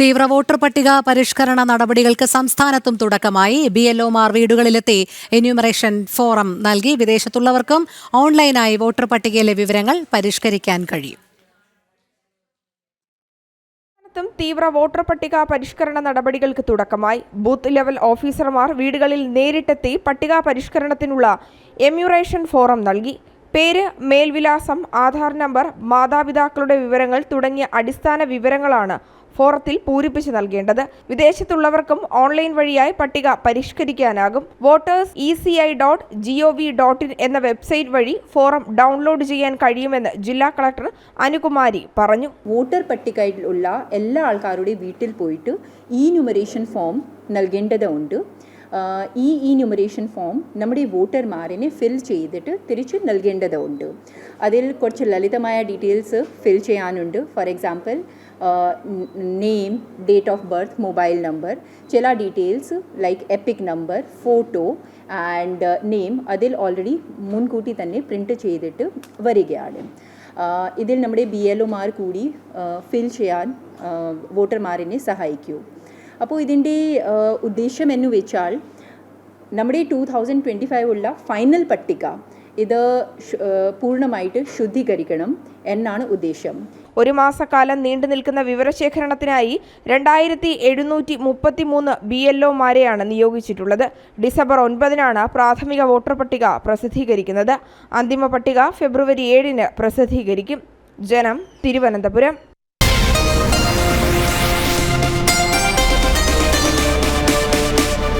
തീവ്ര വോട്ടർ പട്ടിക പരിഷ്കരണ നടപടികൾക്ക് സംസ്ഥാനത്തും തുടക്കമായി. ബി എൽ ഒമാർ വീടുകളിലെത്തി എന്യൂമറേഷൻ ഫോറം നൽകി. വിദേശത്തുള്ളവർക്കും ഓൺലൈനായി വോട്ടർ പട്ടികയിലെ വിവരങ്ങൾ പരിഷ്കരിക്കാൻ കഴിയും. തീവ്ര വോട്ടർ പട്ടിക പരിഷ്കരണ നടപടികൾക്ക് തുടക്കമായി. ബൂത്ത് ലെവൽ ഓഫീസർമാർ വീടുകളിൽ നേരിട്ടെത്തി പട്ടിക പരിഷ്കരണത്തിനുള്ള എമ്യൂറേഷൻ ഫോറം നൽകി. പേര് മേൽവിലാസം ആധാർ നമ്പർ മാതാപിതാക്കളുടെ വിവരങ്ങൾ തുടങ്ങിയ അടിസ്ഥാന വിവരങ്ങളാണ് ഫോറത്തിൽ പൂരിപ്പിച്ചു നൽകേണ്ടത്. വിദേശത്തുള്ളവർക്കും ഓൺലൈൻ വഴിയായി പട്ടിക പരിഷ്കരിക്കാനാകും. Voters E C I dot G O V dot in എന്ന വെബ്സൈറ്റ് വഴി ഫോറം ഡൗൺലോഡ് ചെയ്യാൻ കഴിയുമെന്ന് ജില്ലാ കളക്ടർ അനുകുമാരി പറഞ്ഞു. വോട്ടർ പട്ടികയിലുള്ള എല്ലാ ആൾക്കാരുടെയും വീട്ടിൽ പോയിട്ട് ഈ ന്യൂമറേഷൻ ഫോം നൽകേണ്ടതുണ്ട്. ഈ ഈ ന്യൂമറേഷൻ ഫോം നമ്മുടെ വോട്ടർമാരിനെ ഫിൽ ചെയ്തിട്ട് തിരിച്ച് നൽകേണ്ടതുണ്ട്. അതിൽ കുറച്ച് ലളിതമായ ഡീറ്റെയിൽസ് ഫിൽ ചെയ്യാനുണ്ട്. For example name date of birth mobile number ചില details like EPIC number photo and name അതിൽ ഓൾറെഡി മുൻകൂട്ടി തന്നെ പ്രിന്റ് ചെയ്തിട്ട് വരികയാണ്. ഇതിൽ നമ്മുടെ ബി എൽ ഒമാർ കൂടി ഫിൽ ചെയ്യാൻ വോട്ടർമാരിനെ സഹായിക്കൂ. അപ്പോൾ ഇതിന്റെ ഉദ്ദേശം എന്ന് വെച്ചാൽ നമ്മുടെ ടു തൗസൻഡ് ട്വന്റി ഫൈവ് ഉള്ള ഫൈനൽ പട്ടിക ഇത് പൂർണമായിട്ട് ശുദ്ധീകരിക്കണം എന്നാണ് ഉദ്ദേശം. ഒരു മാസക്കാലം നീണ്ടു നിൽക്കുന്ന വിവരശേഖരണത്തിനായി രണ്ടായിരത്തി എഴുന്നൂറ്റി മുപ്പത്തി മൂന്ന് ബി എൽ ഒമാരെയാണ് നിയോഗിച്ചിട്ടുള്ളത്. ഡിസംബർ ഒൻപതിനാണ് പ്രാഥമിക വോട്ടർ പട്ടിക പ്രസിദ്ധീകരിക്കുന്നത്. അന്തിമ പട്ടിക ഫെബ്രുവരി ഏഴിന് പ്രസിദ്ധീകരിക്കും. ജനം തിരുവനന്തപുരം.